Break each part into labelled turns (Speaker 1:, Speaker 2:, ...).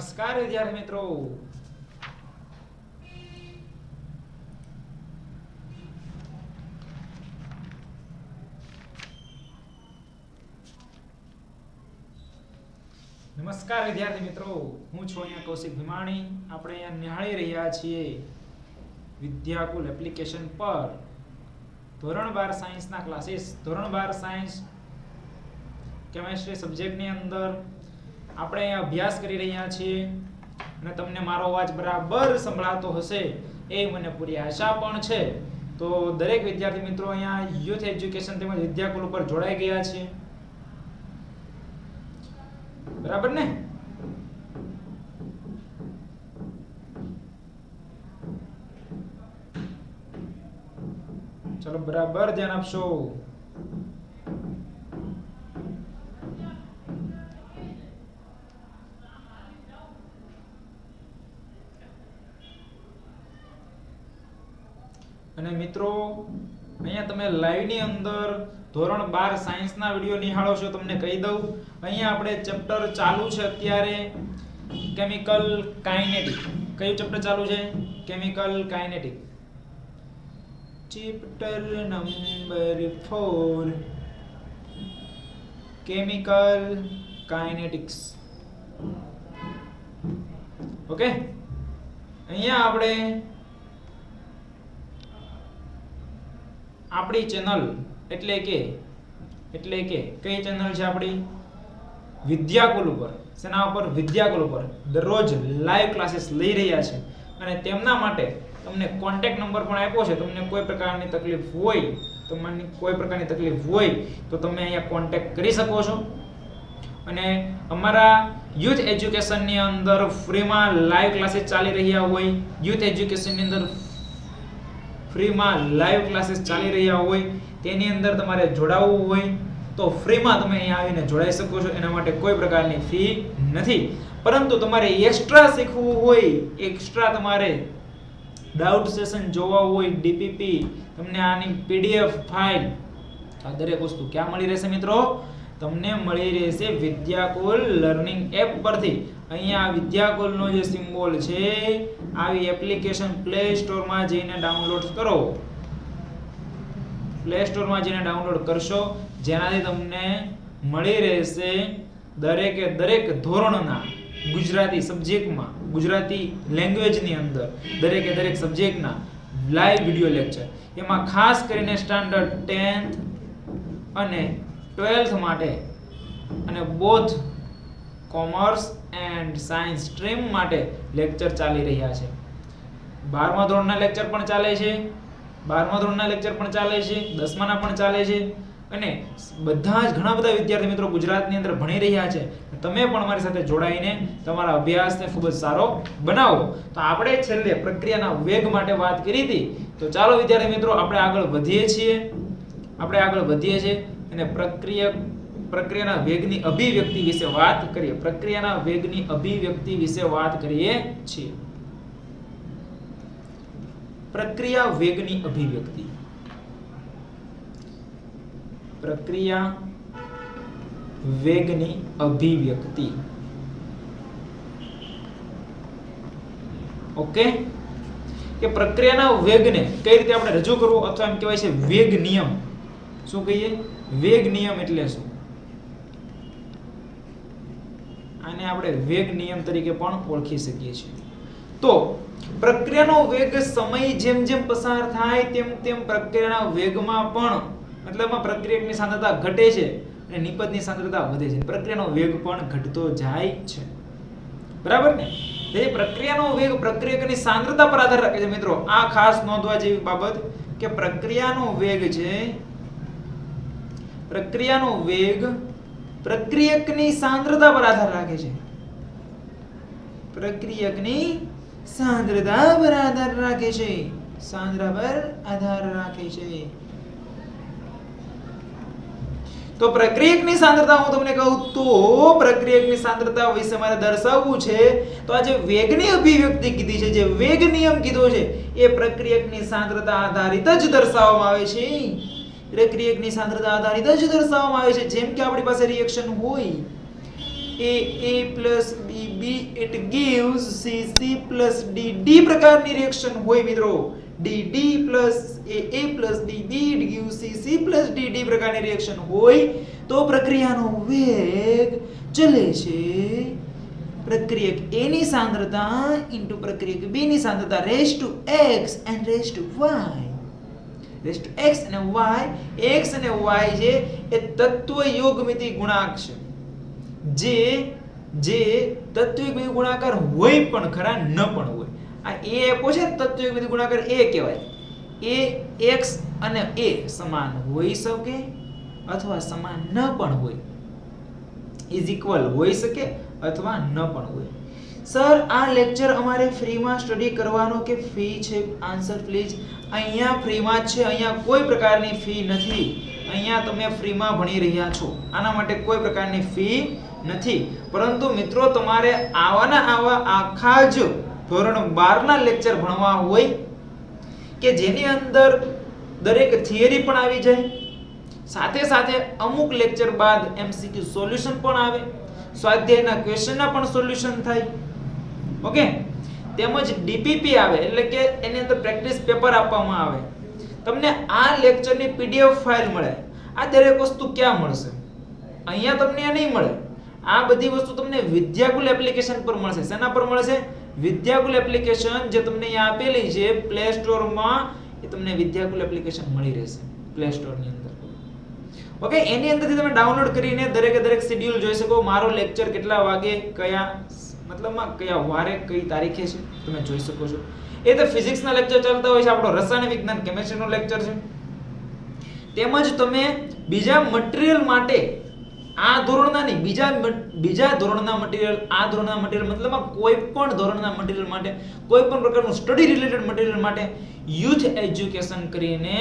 Speaker 1: નમસ્કાર વિદ્યાર્થી મિત્રો. નમસ્કાર વિદ્યાર્થી મિત્રો. હું છું અહીંયા કૌશિક ભીમાણી. આપણે અહીંયા નિહાળી રહ્યા છીએ વિદ્યાકુલ એપ્લિકેશન પર. ધોરણ બાર સાયન્સના ક્લાસીસ ધોરણ બાર સાયન્સ કેમેસ્ટ્રી સબ્જેક્ટની અંદર આપણે અભ્યાસ કરી રહ્યા છીએ અને તમને મારો અવાજ બરાબર સંભળાતો હશે એ મને પૂરી આશા પણ છે. તો દરેક વિદ્યાર્થી મિત્રો અહીંયા યુથ એજ્યુકેશન તેમજ વિદ્યાકુલ ઉપર જોડાઈ ગયા છે બરાબર ને? ચલો, બરાબર ધ્યાન આપશો. તમે લાઈવની અંદર ધોરણ બાર સાયન્સના વીડિયો નિહાળો છો, તમને કહી દઉં. અહીંયા આપણે ચેપ્ટર ચાલુ છે અત્યારે કેમિકલ કાઇનેટિક કયું ચેપ્ટર ચાલુ છે? Chemical kinetic chapter number 4 chemical kinetics okay અહીંયા આપણે આપણી ચેનલ એટલે કે એટલે કે કઈ ચેનલ છે આપણી? વિદ્યાકુલ ઉપર. શેના ઉપર? વિદ્યાકુલ ઉપર. દરરોજ લાઈવ ક્લાસીસ લઈ રહ્યા છે. અને તેમના માટે તમને કોન્ટેક નંબર પણ આપ્યો છે. તમને કોઈ પ્રકારની તકલીફ હોય, તમને કોઈ પ્રકારની તકલીફ હોય, તો તમે અહીંયા કોન્ટેક કરી શકો છો. અને અમારા યુથ એજ્યુકેશનની અંદર ફ્રીમાં લાઈવ ક્લાસીસ ચાલી રહ્યા હોય. યુથ એજ્યુકેશનની અંદર ફ્રીમાં લાઈવ ક્લાસીસ ચાલી રહ્યા હોય, તેની અંદર તમારે જોડાવવું હોય, તો ફ્રીમાં તમે અહીંયા આવીને જોડાઈ શકો છો. એના માટે કોઈ પ્રકારની ફી નથી. પરંતુ તમારે એક્સ્ટ્રા શીખવું હોય એક્સ્ટ્રા તમારે ડાઉટ સેશન જોવા હોય ડીપીપી તમને આની પીડીએફ ફાઇલ આ દરેક વસ્તુ ક્યાં મળી રહેશે મિત્રો? તમને મળી રહેશે વિદ્યાકુલ લર્નિંગ એપ પરથી. અહીંયા વિદ્યાકુલનો જે સિમ્બોલ છે, આવી એપ્લિકેશન પ્લે સ્ટોરમાં જઈને ડાઉનલોડ કરો. પ્લે સ્ટોરમાં જઈને ડાઉનલોડ કરશો, જેનાથી તમને મળી રહેશે દરેકે દરેક ધોરણના ગુજરાતી સબ્જેક્ટમાં ગુજરાતી લેંગ્વેજની અંદર દરેકે દરેક સબ્જેક્ટના લાઈવ વિડિયો લેક્ચર એમાં ખાસ કરીને સ્ટાન્ડર્ડ 10th અને 12th માટે અને both commerce and science stream માટે લેક્ચર ચાલી રહ્યા છે. બારમા ધોરણના લેક્ચર પણ ચાલે છે. બારમા ધોરણના લેક્ચર પણ ચાલે છે. દસમાના પણ ચાલે છે. અને બધા જ ઘણા બધા વિદ્યાર્થી મિત્રો ગુજરાતની અંદર ભણી રહ્યા છે. તમે પણ અમારી સાથે જોડાઈને તમારા અભ્યાસને ખૂબ જ સારો બનાવો. તો આપણે છેલ્લે પ્રક્રિયાના વેગ માટે વાત કરી હતી. તો ચાલો વિદ્યાર્થી મિત્રો, આપણે આગળ વધીએ છીએ. આપણે આગળ વધીએ છીએ અને પ્રક્રિયા પ્રક્રિયાના વેગની અભિવ્યક્તિ વિશે વાત કરીએ. પ્રક્રિયાના વેગની અભિવ્યક્તિ વિશે વાત કરીએ છીએ. પ્રક્રિયા વેગની અભિવ્યક્તિ. પ્રક્રિયા વેગની અભિવ્યક્તિ. ઓકે? કે પ્રક્રિયાના વેગને કઈ રીતે આપણે રજૂ કરવું અથવા એમ કહેવાય છે વેગ નિયમ. શું કહીએ? વેગ નિયમ એટલે શું? આને આપણે વેગ નિયમ તરીકે પણ ઓળખી શકીએ છીએ. તો પ્રક્રિયાનો વેગ સમય જેમ જેમ પસાર થાય તેમ તેમ પ્રક્રિયાના વેગમાં પણ મતલબમાં પ્રક્રિયકની સાંદ્રતા ઘટે છે અને નિપજની સાંદ્રતા વધે છે. પ્રક્રિયાનો વેગ પણ ઘટતો જાય છે. બરાબર ને? એ પ્રક્રિયાનો વેગ પ્રક્રિયકની સાંદ્રતા પર આધાર રાખે છે. મિત્રો, આ ખાસ નોંધવા જેવી બાબત કે પ્રક્રિયાનો વેગ છે, પ્રક્રિયાનો વેગ પ્રક્રિયકની સાંદ્રતા પર આધાર રાખે છે. પ્રક્રિયકની સાંદ્રતા પર આધાર રાખે છે. સાંદ્રતા પર આધાર રાખે છે. તો પ્રક્રિયકની સાંદ્રતા હું તમને કહું તો પ્રક્રિયકની સાંદ્રતા વિશે મારે દર્શાવવું છે. તો આ જે વેગની અભિવ્યક્તિ કીધી છે, જે વેગ નિયમ કીધો છે, એ પ્રક્રિયકની સાંદ્રતા આધારિત જ દર્શાવવામાં આવે છે. પ્રક્રિયકની સાંદ્રતા આધારિત જ દર્શાવવામાં આવે છે જેમ કે આપણી પાસે રિએક્શન હોય a a plus b B it gives C C plus D D પ્રકારની રિએક્શન હોય મિત્રો D D plus a a plus b b, it gives C C plus D D પ્રકારની રિએક્શન હોય તો પ્રક્રિયાનો વેગ ચલે છે પ્રક્રિયક A ની સાંદ્રતા ઇન્ટુ પ્રક્રિયક B ની સાંદ્રતા raise to x and raise to y. Raise to x અને y. x અને y છે એ તત્વ યોગમિતિ ગુણાંક છે. જે જે તત્વ યોગમિતિ ગુણાકાર હોય પણ ખરા ન પણ હોય. આ એ એપો છે ને તત્વ યોગમિતિ ગુણાકાર એ કહેવાય. એ x અને a સમાન હોઈ શકે અથવા સમાન ન પણ હોય. ઇઝ ઇક્વલ હોઈ શકે અથવા ન પણ હોય. સર, આ લેક્ચર અમારે ફ્રીમાં સ્ટડી કરવાનો કે ફી છે? આન્સર પ્લીઝ અહીંયા ફ્રીમાં જ છે, અહીંયા કોઈ પ્રકારની ફી નથી. અહીંયા તમે ફ્રીમાં ભણી રહ્યા છો. આના માટે કોઈ પ્રકારની ફી નથી. પરંતુ મિત્રો, તમારે આવાના આવા આખા જ ધોરણ 12 ના લેક્ચર ભણવા હોય કે જેની અંદર દરેક થિયરી પણ આવી જાય, સાથે સાથે અમુક લેક્ચર બાદ એમસીક્યુ સોલ્યુશન પણ આવે, સ્વાધ્યાયના ક્વેશ્ચનના પણ સોલ્યુશન થાય ઓકે? તેમજ ડીપીપી આવે, એટલે કે એની અંદર પ્રેક્ટિસ પેપર આપવામાં આવે. તમને આ લેક્ચરની પીડીએફ ફાઇલ મળે. આ દરેક વસ્તુ ક્યાં મળશે? અહીંયા તમને આ નહીં મળે. આ બધી વસ્તુ તમને વિદ્યાકુલ એપ્લિકેશન પર મળશે. શેના પર મળશે? વિદ્યાકુલ એપ્લિકેશન જે તમને અહીંયા આપેલી છે પ્લે સ્ટોરમાં એ તમને વિદ્યાકુલ એપ્લિકેશન મળી રહેશે પ્લે સ્ટોરની અંદર. ઓકે, એની અંદરથી તમે ડાઉનલોડ કરીને દરેકે દરેક શેડ્યુલ જોઈ શકો. મારો લેક્ચર કેટલા વાગે, કયા મતલબમાં કયા વારે કઈ તારીખે છે? તમે જોઈ શકો છો. એ તો ફિઝિક્સના લેક્ચર ચાલતા હોય છે, આપણો રસાયણ વિજ્ઞાન કેમેસ્ટ્રીનો લેક્ચર છે. તેમજ તમે બીજા મટીરિયલ માટે આ ધોરણના નહીં, બીજા બીજા ધોરણના મટીરિયલ આ ધોરણના મટીરિયલ મતલબમાં કોઈ પણ ધોરણના મટીરિયલ માટે, કોઈ પણ પ્રકારનું સ્ટડી રિલેટેડ મટીરિયલ માટે યુથ એજ્યુકેશન કરીને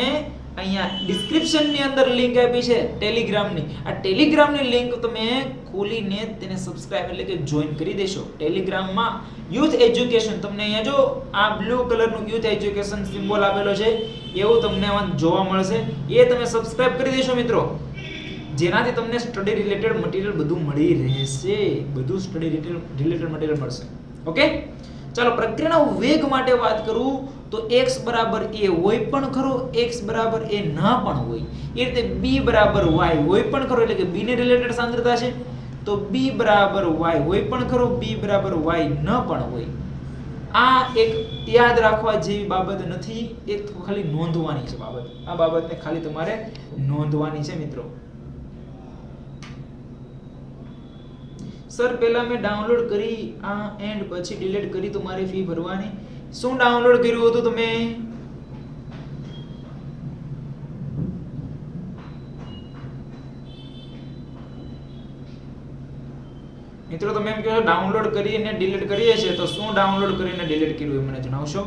Speaker 1: અહીંયા ડિસ્ક્રિપ્શનની અંદર લિંક આપી છે ટેલિગ્રામની આ ટેલિગ્રામની લિંક તમે ખોલીને તેને સબસ્ક્રાઇબ એટલે કે જોઈન કરી દેશો. ટેલિગ્રામમાં યુથ એજ્યુકેશન તમને અહીંયા જો આ બ્લુ કલરનું યુથ એજ્યુકેશન સિમ્બોલ આપેલો છે, એવું તમને આમાં જોવા મળશે. એ તમે સબસ્ક્રાઇબ કરી દેશો મિત્રો. જેનાથી તમને સ્ટડી રિલેટેડ મટીરિયલ બધું મળી રહેશે. બધું સ્ટડી રિલેટેડ મટીરિયલ મળશે. ઓકે ચાલો પ્રક્રિયાના વેગ માટે વાત કરું તો x બરાબર a હોય પણ ખરો, x બરાબર a ના પણ હોય. એ રીતે b બરાબર y હોય પણ ખરો, એટલે કે b ને રિલેટેડ સાંદ્રતા છે. તો b બરાબર y હોય પણ ખરો, b બરાબર y ન પણ હોય. આ એક યાદ રાખવા જેવી બાબત નથી, એક ખાલી નોંધવાની છે બાબત. આ બાબતને ખાલી તમારે નોંધવાની છે મિત્રો. સર, પહેલા મેં ડાઉનલોડ કરી આ એન્ડ પછી ડિલીટ કરી તો મારી ફી ભરવાની. શું ડાઉનલોડ કર્યું હતું તમે? મિત્રો, તમે એમ કહો ડાઉનલોડ કરીને ડિલીટ કરીએ છીએ, તો શું ડાઉનલોડ કરીને ડિલીટ કર્યું એ મને જણાવશો?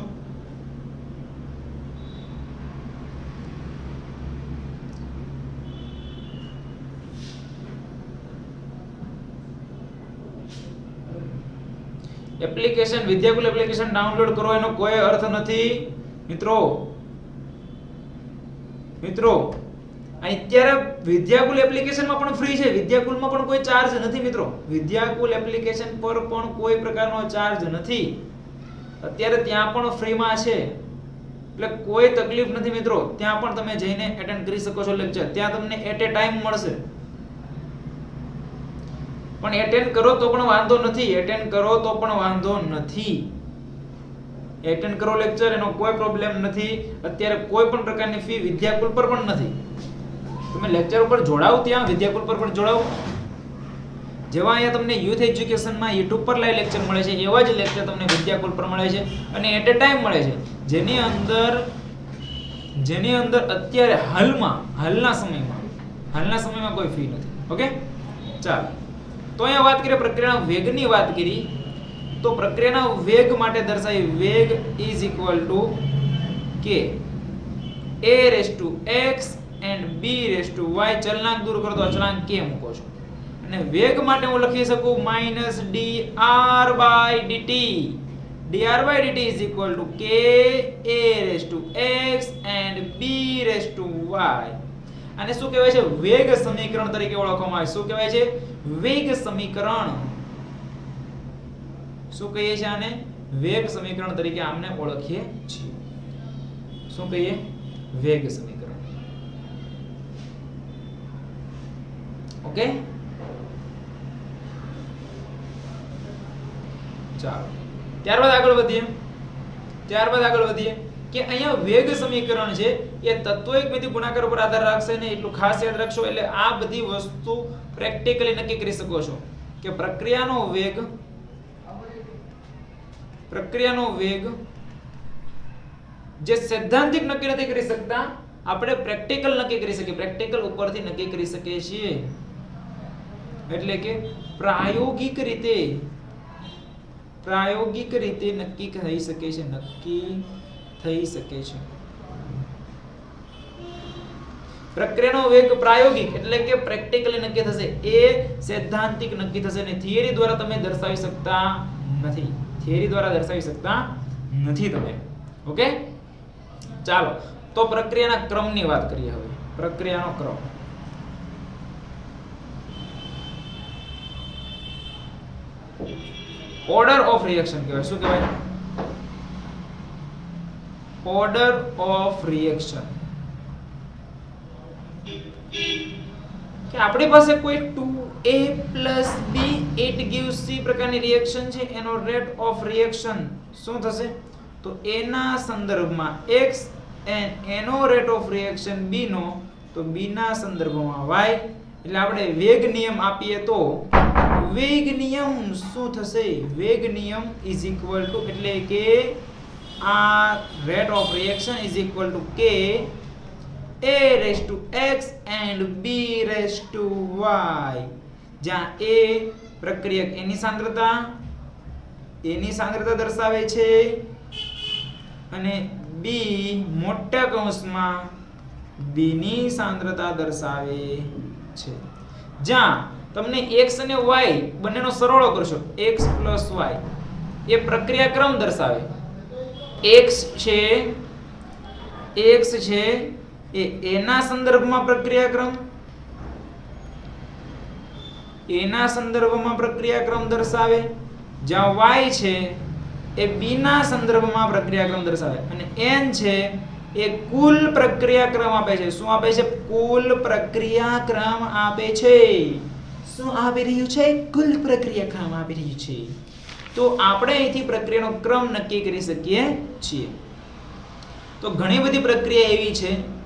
Speaker 1: એપ્લિકેશન, વિદ્યાકુલ એપ્લિકેશન ડાઉનલોડ કરો, એનો કોઈ અર્થ નથી. મિત્રો મિત્રો, અત્યારે વિદ્યાકુલ એપ્લિકેશનમાં પણ ફ્રી છે, વિદ્યાકુલમાં પણ કોઈ ચાર્જ નથી, મિત્રો. વિદ્યાકુલ એપ્લિકેશન પર પણ કોઈ પ્રકારનો ચાર્જ નથી. અત્યારે ત્યાં પણ ફ્રીમાં છે. એટલે કોઈ તકલીફ નથી, મિત્રો. ત્યાં પણ તમે જઈને એટેન્ડ કરી શકો છો લેક્ચર ત્યાં તમને એટ એ ટાઈમ મળશે. પણ એટેન્ડ કરો તો પણ વાંધો નથી. એટેન્ડ કરો તો પણ વાંધો નથી. એટેન્ડ કરો લેક્ચર એનો કોઈ પ્રોબ્લેમ નથી. અત્યારે કોઈ પણ પ્રકારની ફી વિદ્યાકુલ પર પણ નથી. તમે લેક્ચર ઉપર જોડાવ ત્યાં, વિદ્યાકુલ પર પણ જોડાવ જેવા અહીંયા તમને યુથ એજ્યુકેશનમાં યુટ્યુબ પર લાઈવ લેક્ચર મળે છે, એવા જ લેક્ચર તમને વિદ્યાકુલ પર મળે છે અને એટ એ ટાઈમ મળે છે. જેની અંદર જેની અંદર અત્યારે હાલમાં, હાલના સમયમાં હાલના સમયમાં કોઈ ફી નથી. ઓકે ચાલો. તો અહીંયા વાત કરીએ પ્રક્રિયાના વેગની વાત કરી, તો પ્રક્રિયાના વેગ માટે દર્શાવી વેગ is equal to K A raise to X and B raise to Y ચલનાંક દૂર કરો તો અચળાંક કે મૂકો છો. અને વેગ માટે હું લખી શકું minus D R by DT R by DT is equal to K a raise to x and b raise to y. અને શું કહેવાય છે? વેગ સમીકરણ તરીકે ઓળખવામાં આવે. શું કહેવાય છે? વેગ સમીકરણ. શું કહીએ છીએ આને? વેગ સમીકરણ તરીકે આમને ઓળખીએ છીએ. શું કહીએ? વેગ સમીકરણ. ઓકે? ચાલો. ત્યારબાદ આગળ વધીએ. ત્યારબાદ આગળ વધીએ કે અહીંયા વેગ સમીકરણ છે એ તત્વો એકમેથી ગુણાકાર ઉપર આધાર રાખશે ને એટલું ખાસ યાદ રાખશો, એટલે આ બધી વસ્તુ પ્રેક્ટિકલી નક્કી કરી શકો છો. કે પ્રક્રિયાનો વેગ પ્રક્રિયાનો વેગ જે સૈદ્ધાંતિક નક્કી નથી કરી શકતા, આપણે પ્રેક્ટિકલ નક્કી કરી શકીએ. પ્રેક્ટિકલ ઉપરથી નક્કી કરી શકીએ છીએ. એટલે કે પ્રાયોગિક રીતે પ્રાયોગિક રીતે નક્કી થઈ શકે છે, નક્કી થઈ શકે છે. પ્રક્રિયાનો વેગ પ્રાયોગિક એટલે કે પ્રેક્ટિકલી નક્કી થશે. એ સૈદ્ધાંતિક નક્કી થશે ને થિયરી દ્વારા તમે દર્શાવી શકતા નથી. થિયરી દ્વારા દર્શાવી શકતા નથી તમે. ઓકે? ચાલો. તો પ્રક્રિયાના ક્રમની વાત કરીએ હવે. પ્રક્રિયાનો ક્રમ. ઓર્ડર ઓફ રિએક્શન કહેવાય. શું કહેવાય? ઓર્ડર ઓફ રિએક્શન કે આપણી પાસે કોઈ 2a b it gives c પ્રકારની રિએક્શન છે, એનો રેટ ઓફ રિએક્શન શું થશે? તો a ના સંદર્ભમાં x and rate of reaction b નો, તો b ના સંદર્ભમાં y. એટલે આપણે વેગ નિયમ આપીએ તો વેગ નિયમ શું થશે? વેગ નિયમ ઇઝ ઇક્વલ ટુ એટલે કે આ rate of reaction is equal to k a raised to x and b raised to y. જ્યાં a પ્રક્રિયક એની સાંદ્રતા એની સાંદ્રતા દર્શાવે છે. અને b મોટા કૌંસમાં b ની સાંદ્રતા દર્શાવે છે. જ્યાં તમને x અને y બંનેનો સરવાળો કરશો. X y. એ પ્રક્રિયા ક્રમ દર્શાવે. X છે x છે એ એના સંદર્ભમાં પ્રક્રિયાક્રમ? એના સંદર્ભમાં પ્રક્રિયાક્રમ દર્શાવે? જ્યાં વાય છે, એ બીના સંદર્ભમાં પ્રક્રિયાક્રમ દર્શાવે. અને એન છે, એ કુલ પ્રક્રિયાક્રમ આપે છે. શું આપે છે? કુલ પ્રક્રિયાક્રમ આપે છે. શું આપી રહ્યું છે? કુલ પ્રક્રિયાક્રમ આપી રહ્યું છે. તો આપણે અહીંથી પ્રક્રિયાનો ક્રમ નક્કી કરી શકીએ છીએ. તો ઘણી બધી પ્રક્રિયા એવી છે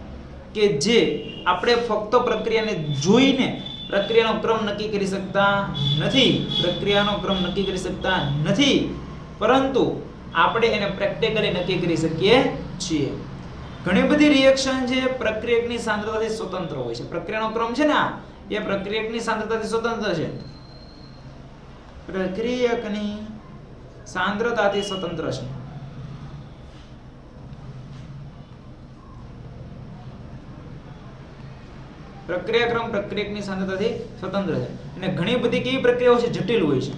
Speaker 1: કે જે આપણે ફક્ત પ્રક્રિયાને જોઈને પ્રક્રિયાનો ક્રમ નક્કી કરી શકતા નથી, પ્રક્રિયાનો ક્રમ નક્કી કરી શકતા નથી, પરંતુ આપણે એને પ્રેક્ટિકલી નક્કી કરી શકીએ છીએ. ઘણી બધી રિએક્શન છે પ્રક્રિયકની સાંદ્રતાથી સ્વતંત્ર હોય છે. પ્રક્રિયાનો ક્રમ છે ને એ પ્રક્રિયકની સાંદ્રતાથી સ્વતંત્ર છે. પ્રક્રિયકની સાંદ્રતાથી સ્વતંત્ર છે. પ્રક્રિયાક્રમ પ્રક્રિયકની સાંદ્રતાથી સ્વતંત્ર છે. અને ઘણી બધી કેવી પ્રક્રિયાઓ છે? જટિલ હોય છે.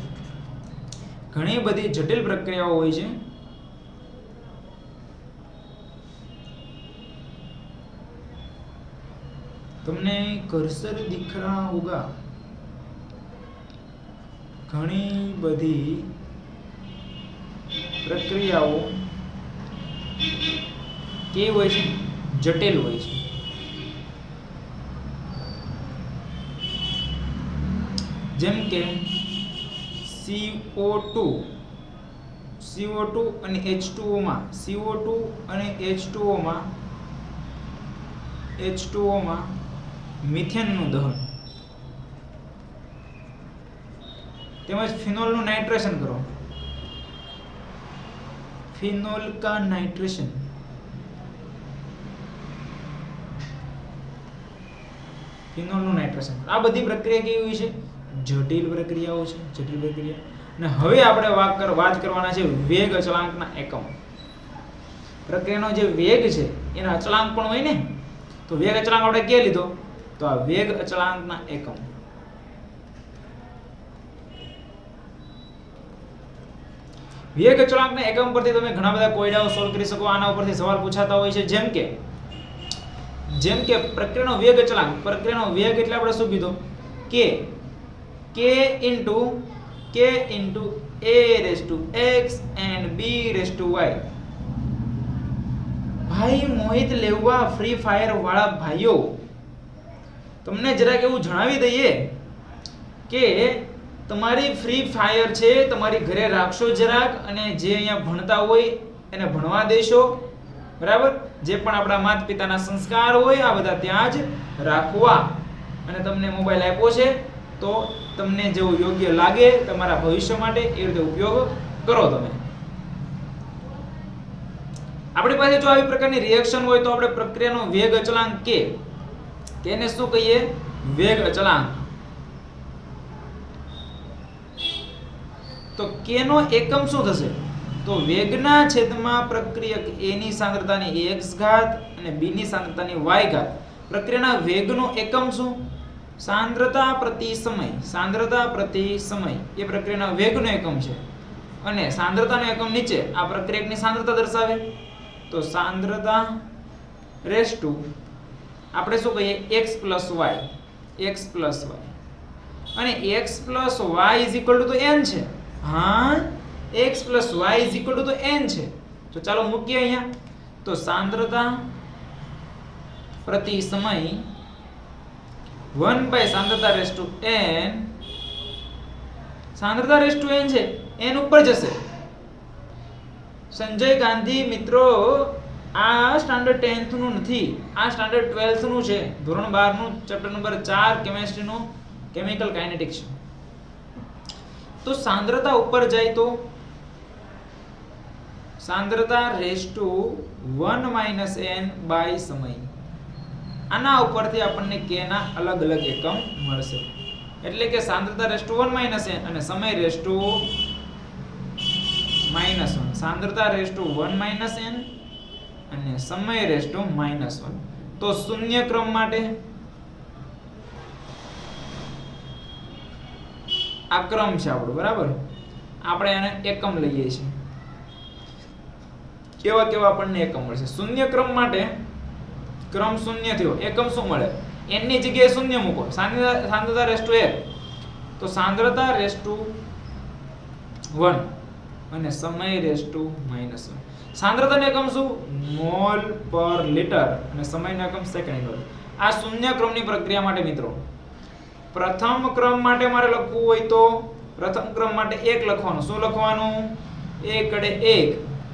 Speaker 1: ઘણી બધી જટિલ પ્રક્રિયાઓ હોય છે. તમને કર્સર દીખરા ઉગા. ઘણી બધી પ્રક્રિયાઓ કેવી હોય છે? જટિલ હોય છે. જેમ કે CO2 CO2 અને એચ ટુઓમાં સીઓ ટુ અને એચ ટુઓમાં એચ ટુઓમાં મિથેનનું દહન. તેમજ ફિનોલનું નાઇટ્રેશન કરો. ફિનોલ કા નાઇટ્રેશન. ફિનોલનું નાઇટ્રેશન આ બધી પ્રક્રિયા કેવી છે? જટિલ પ્રક્રિયાઓ છે, જટિલ પ્રક્રિયા. અને હવે આપણે વાત કર, વાત કરવાના છે વેગ અચળાંકના એકમ. પ્રક્રિયાનો જે વેગ છે, એના અચળાંક પણ હોય ને? તો વેગ અચળાંક આપણે કે લીધો? તો આ વેગ અચળાંકના એકમ. વેગ અચળાંકના એકમ પરથી તમે ઘણા બધા કોયડાઓ સોલ્વ કરી શકો, આના ઉપરથી સવાલ પૂછાતા હોય છે, જેમ કે જેમ કે પ્રક્રિયાનો વેગ અચળાંક પ્રક્રિયાનો વેગ એટલે આપણે શું કીધું? K K into K into A raise to X and B raise to Y ભાઈ, મોહિત લેવા ફ્રી ફાયર વાળા ભાઈઓ, તમને જરાક એવું જણાવી દઈએ કે તમારી ફ્રી ફાયર છે, તમારી ઘરે રાખશો જરાક અને જે અહીંયા ભણતા હોય એને ભણવા દેશો. બરાબર? જે પણ આપણા માતા પિતાના સંસ્કાર હોય, આ બધા ત્યાં જ રાખવા. અને તમને મોબાઈલ આપ્યો છે. તો તમને જેવું યોગ્ય લાગે તમારા ભવિષ્ય માટે એ રીતે ઉપયોગ કરો તમે. આપણી પાસે જો આવી પ્રકારની રિએક્શન હોય તો આપણે પ્રક્રિયાનો વેગ અચળાંક કે તેને શું કહીએ? વેગ અચળાંક તો કેનો એકમ શું થશે? તો વેગના છેદમાં પ્રક્રિયક a ની સાંદ્રતાની x ઘાત અને b ની સાંદ્રતાની y ઘાત. પ્રક્રિયાના વેગનો એકમ શું? સાંદ્રતા પ્રતિ સમય, સાંદ્રતા પ્રતિ સમય એ પ્રક્રિયાના વેગનો એકમ છે. અને સાંદ્રતાનો એકમ નીચે આ પ્રક્રિયકની સાંદ્રતા દર્શાવે. તો સાંદ્રતા રેસ ટુ આપણે શું કહીએ? X plus Y, X plus Y. અને X plus Y is equal to તો એન છે. હા, X plus Y is equal to તો એન છે. તો ચાલો મૂકીએ અહીંયા. તો સાંદ્રતા પ્રતિ સમય 1 બાય સાંદ્રતા રેસ ટુ એન. સાંદ્રતા રેસ ટુ એન છે, એન ઉપર જશે. સંજય ગાંધી, મિત્રો, આ સ્ટાન્ડર્ડ 10th નું નથી, આ સ્ટાન્ડર્ડ 12th નું છે. ધોરણ 12 નું, ચેપ્ટર નંબર ચાર, કેમેસ્ટ્રી નું, કેમિકલ કાઇનેટિક્સ તો સાંદ્રતા ઉપર જાય તો? સાંદ્રતા raise to one minus N by સમય. આના ઉપરથી આપણને k ના અલગ અલગ એકમ મળશે. એટલે કે સાંદ્રતા રેસ ટુ 1 માઇનસ n અને સમય રેસ ટુ માઇનસ વન. સાંદ્રતા raise to one minus N અને સમય રેસ ટુ માઇનસ વન. તો શૂન્ય ક્રમ માટે આ ક્રમ છે આપણો, બરાબર? આપણે એને એકમ લઈએ છીએ. કેવા કેવા આપણને એકમ મળશે? શૂન્ય ક્રમ માટે ક્રમ શૂન્ય થયો. એકમ શું મળે? n ની જગ્યાએ શૂન્ય મૂકો. સાંદ્રતા રેસ ટુ એક. તો સાંદ્રતા રેસ ટુ વન અને સમય રેસ ટુ માઇનસ વન. સાંદ્રતાનો એકમ શું? મોલ પર લિટર અને સમયનો એકમ સેકન્ડ ઇન્વર્સ આ શૂન્ય ક્રમની પ્રક્રિયા માટે મિત્રો, પ્રથમ ક્રમ માટે મારે લખવું હોય તો પ્રથમ ક્રમ માટે એક લખવાનું. શું લખવાનું? એકડે એક.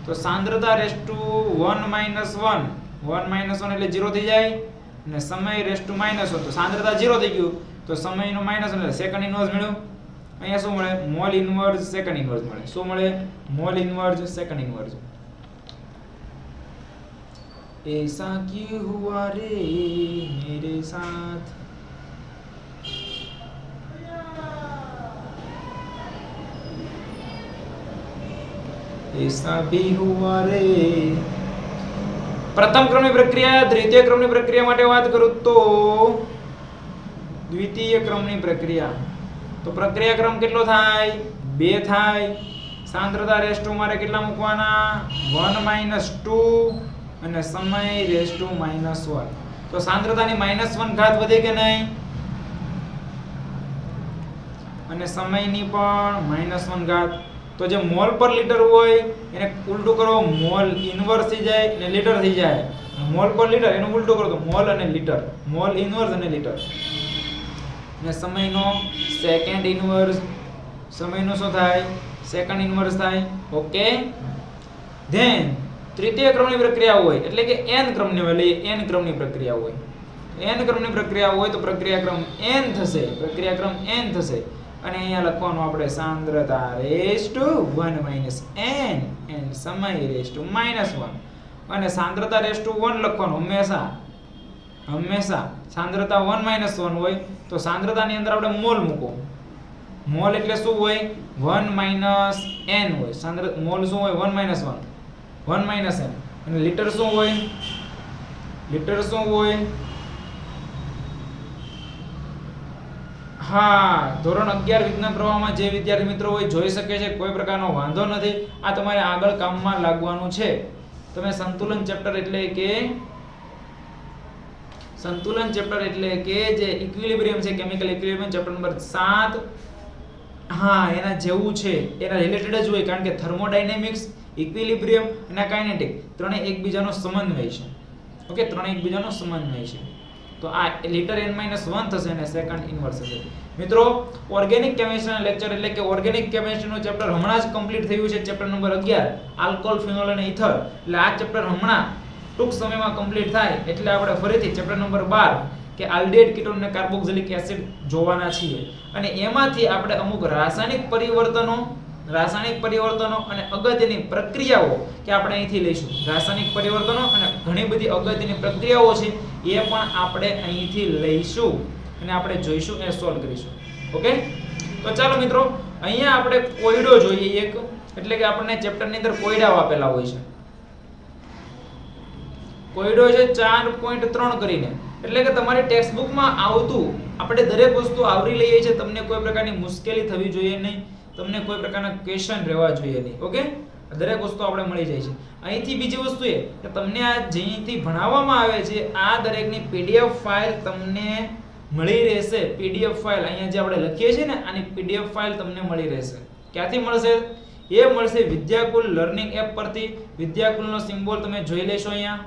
Speaker 1: તો સાંદ્રતા raise to one minus one. One minus one એટલે ઝીરો થઈ જાય અને સમય રેસ ટુ માઇનસ વન તો સાંદ્રતા ઝીરો થઈ ગયું તો સમયનો માઇનસ વન એટલે સેકન્ડ ઇન્વર્સ મળ્યું અહીંયા શું મળે મોલ ઇન્વર્સ સેકન્ડ ઇન્વર્સ મળે શું મળે મોલ ઇન્વર્સ સેકન્ડ ઇન્વર્સ ऐसा क्यों हुआ रे मेरे साथ ऐसा भी हुआ रे પ્રથમ ક્રમની પ્રક્રિયા, દ્વિતીય ક્રમની પ્રક્રિયા માટે વાત કરું તો દ્વિતીય ક્રમની પ્રક્રિયા. તો પ્રક્રિયા ક્રમ કેટલો થાય? બે થાય. સાંદ્રતા રેસ ટુ મારે કેટલા મૂકવાના? વન માઇનસ ટુ અને સમય રેસ ટુ માઇનસ વન. તો સાંદ્રતાની માઇનસ વન ઘાત વધે કે નહીં? અને સમયની પણ માઇનસ વન ઘાત તો જે મોલ પર લીટર હોય, એને ઉલટું કરો, મોલ ઇન્વર્સ થઈ જાય અને લીટર થઈ જાય. મોલ પર લીટર, એનું ઉલટું કરો તો મોલ અને લીટર. મોલ ઇન્વર્સ અને લીટર. અને સમયનો સેકન્ડ ઇન્વર્સ સમયનો શું થાય? સેકન્ડ ઇન્વર્સ થાય. ઓકે ધેન તૃતીય ક્રમની પ્રક્રિયા હોય, એટલે કે એન ક્રમની હોય, એટલે એન ક્રમની પ્રક્રિયા હોય. એન ક્રમની પ્રક્રિયા હોય તો પ્રક્રિયા ક્રમ એન થશે. પ્રક્રિયા ક્રમ એન થશે. અને અહીંયા લખવાનું આપણે સાંદ્રતા raise to one minus N N સમય રેસ ટુ માઇનસ વન અને સાંદ્રતા રેસ ટુ વન લખવાનું હંમેશા હંમેશા. સાંદ્રતા વન માઇનસ વન હોય તો સાંદ્રતાની અંદર આપણે મોલ મૂકો મોલ એટલે શું હોય? વન માઇનસ એન હોય. સાંદ્ર, મોલ શું હોય? One minus one one minus N અને લીટર શું હોય? લીટર શું હોય? હા, ધોરણ અગિયાર વિજ્ઞાન પ્રવાહમાં જે વિદ્યાર્થી મિત્રો હોય જોઈ શકે છે, કોઈ પ્રકારનો વાંધો નથી. આ તમારે આગળ કામમાં લાગવાનું છે. તમે સંતુલન ચેપ્ટર એટલે કે સંતુલન ચેપ્ટર એટલે કે જે ઇક્વિલિબ્રિયમ છે કેમિકલ ઇક્વિલિબ્રિયમ ચેપ્ટર નંબર સાત. હા, એના જેવું છે. એના રિલેટેડ જ હોય કારણ કે થર્મોડાયનેમિક્સ ઇક્વિલિબ્રિયમ અને કાઇનેટિક ત્રણે એકબીજાનો સમન્વય છે. ઓકે ત્રણે એકબીજાનો સમન્વય છે. તો આ લિટર n -1 થશે અને સેકન્ડ ઇન્વર્સ હશે મિત્રો ઓર્ગેનિક કેમિસ્ટ્રીના લેક્ચર એટલે કે ઓર્ગેનિક કેમિસ્ટ્રીનું ચેપ્ટર હમણાં જ કમ્પ્લીટ થયું છે ચેપ્ટર નંબર 11 આલ્કોહોલ ફિનોલ અને ઇથર એટલે આ ચેપ્ટર હમણાં ટૂંક સમયમાં કમ્પ્લીટ થાય. એટલે આપણે ફરીથી ચેપ્ટર નંબર 12 કે આલ્ડિહાઇડ કીટોન અને કાર્બોક્સિલિક એસિડ જોવાના છીએ. અને એમાંથી આપણે અમુક રાસાયણિક પરિવર્તનો રાસાયણિક પરિવર્તનો અને અગત્યની પ્રક્રિયાઓ કે આપણે અહીંથી લઈશું. રાસાયણિક પરિવર્તનો અને ઘણી બધી અગત્યની પ્રક્રિયાઓ છે, એ પણ આપણે અહીંથી લઈશું અને આપણે જોઈશું એ સોલ્વ કરીશું. ઓકે? તો ચાલો મિત્રો, અહીંયા આપણે કોયડો જોઈએ એક, એટલે કે આપણને ચેપ્ટરની અંદર કોયડાઓ આપેલા હોય છે. કોયડો છે ચાર પોઈન્ટ ત્રણ કરીને. એટલે કે તમારી ટેક્સ્ટબુકમાં આવતું આપણે દરેક વસ્તુ આવરી લઈએ છીએ, તમને કોઈ પ્રકારની મુશ્કેલી થવી જોઈએ નહીં. તમને કોઈ પ્રકારના ક્વેશ્ચન રહેવા જોઈએ નહીં ઓકે દરેક વસ્તુ આપણે મળી જાય છે. અહીંથી બીજી વસ્તુ એ કે તમને આ જેથી ભણાવવામાં આવે છે, આ દરેકની પીડીએફ ફાઇલ તમને મળી રહેશે. પીડીએફ ફાઇલ અહીંયા જે આપણે લખીએ છીએ ને, આની પીડીએફ ફાઇલ તમને મળી રહેશે. ક્યાંથી મળશે? એ મળશે વિદ્યાકુલ લર્નિંગ એપ પરથી. વિદ્યાકુલનો સિમ્બોલ તમે જોઈ લેશો અહીંયા.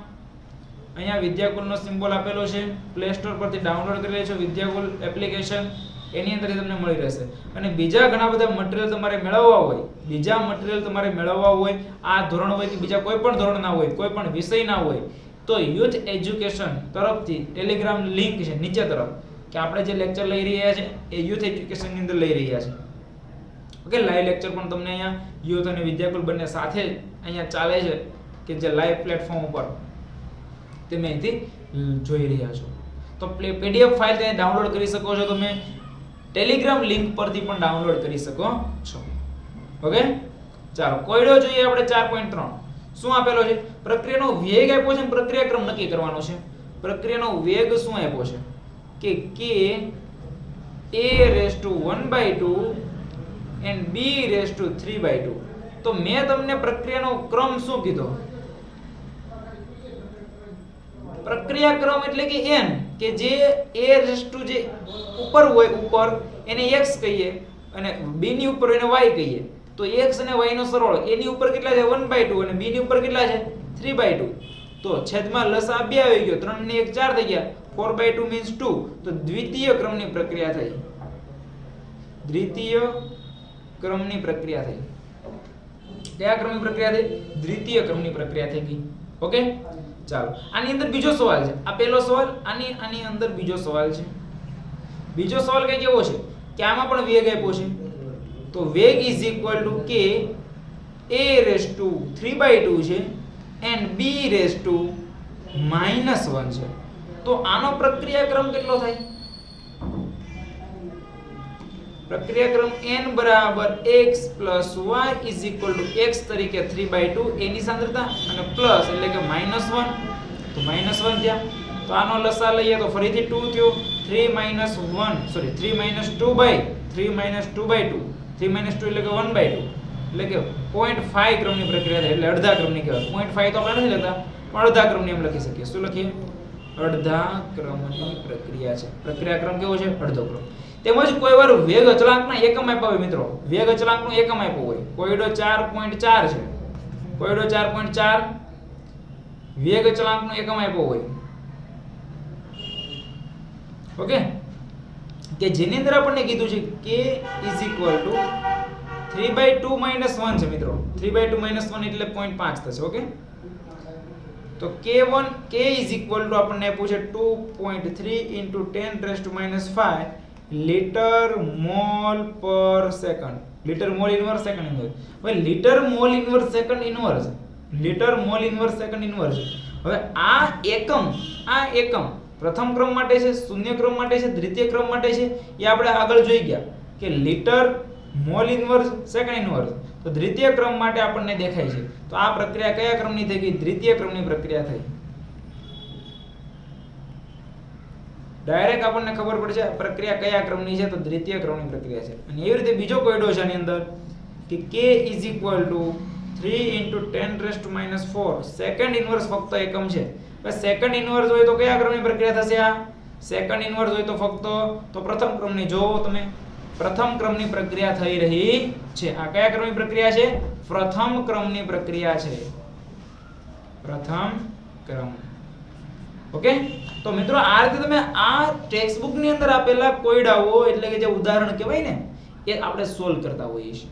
Speaker 1: અહીંયા વિદ્યાકુલનો સિમ્બોલ આપેલો છે. પ્લે સ્ટોર પરથી ડાઉનલોડ કરી લેશો વિદ્યાકુલ એપ્લિકેશન. એની અંદર તમને મળી રહેશે. અને બીજા ઘણા બધા મટીરિયલ તમારે મેળવવા હોય, બીજા મટીરિયલ તમારે મેળવવા હોય, આ ધોરણ હોય કે બીજા કોઈ પણ ધોરણના હોય, કોઈ પણ વિષયના હોય, તો યુથ એજ્યુકેશન તરફથી ટેલિગ્રામ લિંક છે નીચે તરફ, કે આપણે જે લેક્ચર લઈ રહ્યા છે એ યુથ એજ્યુકેશનની અંદર લઈ રહ્યા છે. ઓકે લાઈવ લેક્ચર પણ તમને અહીંયા યુથ અને વિદ્યાકુલ બંને સાથે અહીંયા ચાલે છે, કે જે લાઈવ પ્લેટફોર્મ ઉપર. તમે અહીંથી જોઈ રહ્યા છો. તો પીડીએફ ફાઇલ તમે ડાઉનલોડ કરી શકો છો તમે. ટેલિગ્રામ લિંક પરથી પણ ડાઉનલોડ કરી શકો છો. ઓકે ચાલો, કોયડો જોઈએ આપણે 4.3 શું આપેલો છે? પ્રક્રિયાનો વેગ આપ્યો છે અને પ્રક્રિયાક્રમ નક્કી કરવાનો છે. પ્રક્રિયાનો વેગ શું આપ્યો છે? કે k a raise to 1 by 2 and b raise to 3 by 2 તો મેં તમને પ્રક્રિયાનો ક્રમ શું કીધો? પ્રક્રિયાક્રમ એટલે કે n. કે જે raised to જે ઉપર હોય ઉપર, એને x કહીએ અને b ની ઉપર એને y કહીએ. તો x અને y નો સરવાળો, a ની ઉપર કેટલા છે? 1 બાય 2 અને b ની ઉપર કેટલા છે? 3 બાય 2 તો છેદમાં લસા બે આવી ગયો. 3 ને 1 4 થઈ ગયા. 4 બાય 2 મીન્સ 2 તો દ્વિતીય ક્રમની પ્રક્રિયા થઈ. દ્વિતીય ક્રમની પ્રક્રિયા થઈ. કયા ક્રમની પ્રક્રિયા થઈ? દ્વિતીય ક્રમની પ્રક્રિયા થઈ ગઈ. ઓકે? ચાલો, આની અંદર બીજો સવાલ છે. આ પહેલો સવાલ, આની આની અંદર બીજો સવાલ છે. બીજો સવાલ કઈ કેવો છે કે આમાં પણ વેગ આપ્યો છે? તો વેગ is equal to K A raise to three by two છે and B raise to minus one છે. તો આનો પ્રક્રિયા ક્રમ કેટલો થાય? પ્રક્રિયા ક્રમ n બરાબર x y is equal to x તરીકે 3 બાય 2 એની સાંદ્રતા અને પ્લસ એટલે કે માઇનસ 1 તો માઇનસ 1 થયા. તો આનો લસા લઈએ તો ફરીથી 2 થયો. 3 minus 1 sorry 3 minus 2 by 3 minus 2 by 2 3 minus 2 એટલે કે 1 બાય 2 એટલે કે 0.5 ક્રમની પ્રક્રિયા એટલે અડધા ક્રમની કહેવાય. 0.5 તો આપણે નથી લેતા પણ અડધા ક્રમની એમ લખી શકીએ. શું લખીએ? અડધા ક્રમની પ્રક્રિયા છે. પ્રક્રિયા ક્રમ કેવો છે? અડધો ક્રમ. તેમજ કોઈ વાર વેગ અચળાંકના એકમ આપ્યા હોય મિત્રો. વેગ અચળાંકનો એકમ આપ્યો હોય. કોયડો 4.4 છે. કોયડો 4.4 વેગ અચળાંકનો એકમ આપ્યો હોય. ઓકે? કે જેની અંદર આપણને કીધું છે કે is equal to 3 by 2 minus 1 છે મિત્રો. 3 બાય 2 માઇનસ 1 એટલે 0.5 થશે, ઓકે? તો k1 k is equal two આપણને આપ્યું છે 2.3 into 10 raise to minus 5 litre mole પર second. Litre mole inverse second inverse હવે litre mole inverse second inverse litre mole inverse second inverse હવે આ એકમ આ એકમ પ્રથમ ક્રમ માટે છે, શૂન્ય ક્રમ માટે છે, દ્વિતીય ક્રમ માટે છે, એ આપણે આગળ જોઈ ગયા કે litre mole inverse second inverse તો દ્વિતીય ક્રમ માટે આપણને દેખાય છે. તો આ પ્રક્રિયા કયા ક્રમની થઈ ગઈ? દ્વિતીય ક્રમની પ્રક્રિયા થઈ. ડાયરેક્ટ આપણને ખબર પડશે પ્રક્રિયા કયા ક્રમની છે, તો દ્વિતીય ક્રમની પ્રક્રિયા છે. અને એવી રીતે બીજો કોયડો છે આની અંદર કે k is equal to three into ten raise to minus four second inverse ફક્ત એકમ છે. સેકન્ડ ઇન્વર્સ હોય તો કયા ક્રમની પ્રક્રિયા થશે આ? સેકન્ડ ઇન્વર્સ હોય તો ફક્ત, તો પ્રથમ ક્રમની જોવો તમે. પ્રથમ ક્રમની પ્રક્રિયા થઈ રહી છે. આ કયા ક્રમની પ્રક્રિયા છે? પ્રથમ ક્રમની પ્રક્રિયા છે. પ્રથમ ક્રમ. ઓકે? તો મિત્રો, આ રીતે તમે આ ટેક્સ્ટ બુકની અંદર આપેલા કોયડાઓ, એટલે કે જે ઉદાહરણ કહેવાય ને, એ આપણે સોલ્વ કરતા હોઈએ છીએ.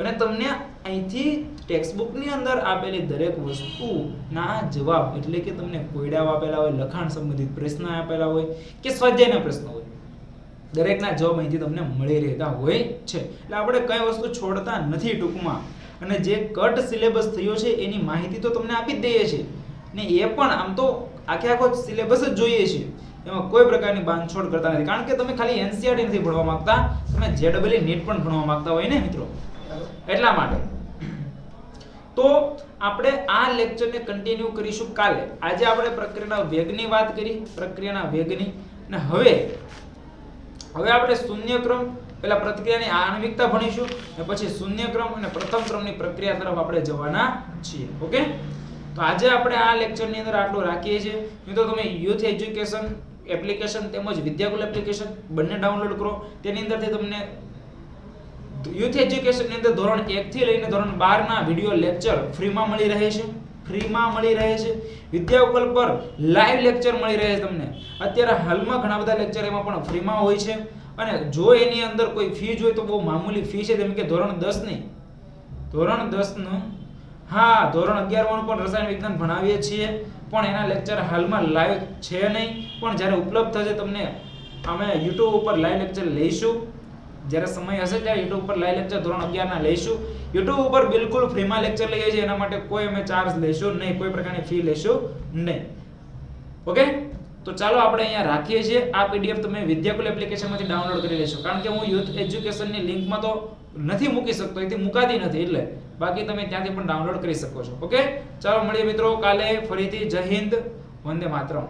Speaker 1: અને તમને અહીંથી ટેક્સ્ટ બુકની અંદર આપેલી દરેક વસ્તુના જવાબ, એટલે કે તમને કોયડાઓ આપેલા હોય, લખાણ સંબંધિત પ્રશ્ન આપેલા હોય, કે સ્વાધ્યાયના પ્રશ્ન હોય, દરેકના જવાબ અહીંથી તમને મળી રહેતા હોય છે. એટલે આપણે કઈ વસ્તુ છોડતા નથી ટૂંકમાં, અને જે કટ સિલેબસ થયો છે, એની માહિતી તો તમને આપી જ દઈએ છીએ. ને એ પણ આમ તો આખે આખો સિલેબસ જ જોઈએ છે. એમાં કોઈ પ્રકારની બાંધછોડ કરતા નથી. કારણ કે તમે ખાલી એનસીઆરટી નથી ભણવા માંગતા. તમે જેડબલઈ નેટ પણ ભણવા માંગતા હોય ને મિત્રો? એટલા માટે. તો આપણે આ લેક્ચરને કન્ટિન્યુ કરીશું કાલે. આજે આપણે પ્રક્રિયાના વેગની વાત કરી, પ્રક્રિયાના વેગની. અને હવે હવે આપણે શૂન્ય ક્રમ, પેલા પ્રક્રિયાની આણવિકતા ભણીશું. અને પછી શૂન્ય ક્રમ અને પ્રથમ ક્રમની પ્રક્રિયા તરફ આપણે જવાના છીએ. ઓકે? તો આજે આપણે આ લેક્ચરની અંદર આટલું રાખીએ છીએ. મિત્રો તમે યુથ એજ્યુકેશન એપ્લિકેશન તેમજ વિદ્યાકુલ એપ્લિકેશન બંને ડાઉનલોડ કરો. તેની અંદરથી તમને યુથ એજ્યુકેશનની અંદર ધોરણ 1 થી લઈને ધોરણ 12 ના વિડિયો લેક્ચર ફ્રીમાં મળી રહે છે. ફ્રીમાં મળી રહે છે. વિદ્યાકુલ પર લાઈવ લેક્ચર મળી રહે છે તમને. અત્યારે હાલમાં ઘણા બધા લેક્ચર એમાં પણ ફ્રીમાં હોય છે. અને જો એની અંદર કોઈ ફી હોય તો બહુ મામૂલી ફી છે. જેમ કે ધોરણ 10 ની. ધોરણ 10 નું હા, ધોરણ 11 વાળું પણ રસાયણ વિજ્ઞાન ભણાવીએ છીએ, પણ એના લેક્ચર હાલમાં લાઈવ છે નહીં. પણ જ્યારે ઉપલબ્ધ થશે તમને અમે YouTube ઉપર લાઈવ લેક્ચર લઈશું. જ્યારે સમય હશે ત્યારે YouTube ઉપર લાઈવ લેક્ચર ધોરણ 11 ના લઈશું. YouTube ઉપર બિલકુલ ફ્રીમાં લેક્ચર લઈએ છીએ, એના માટે કોઈ અમે ચાર્જ લઈશું નહીં, કોઈ પ્રકારની ફી લઈશું નહીં. ઓકે? તો ચાલો આપણે અહીંયા રાખીએ છીએ. આ પીડીએફ તમે વિદ્યાકુલ એપ્લિકેશનમાંથી ડાઉનલોડ કરી લેશો. કારણ કે હું યુથ એજ્યુકેશનની લિંકમાં તો નથી મૂકી શકતો એથી મુકાતી નથી, એટલે બાકી તમે ત્યાંથી પણ ડાઉનલોડ કરી શકો છો. ઓકે ચાલો મળીએ મિત્રો, કાલે ફરીથી જય હિન્દ, વંદે માતરમ.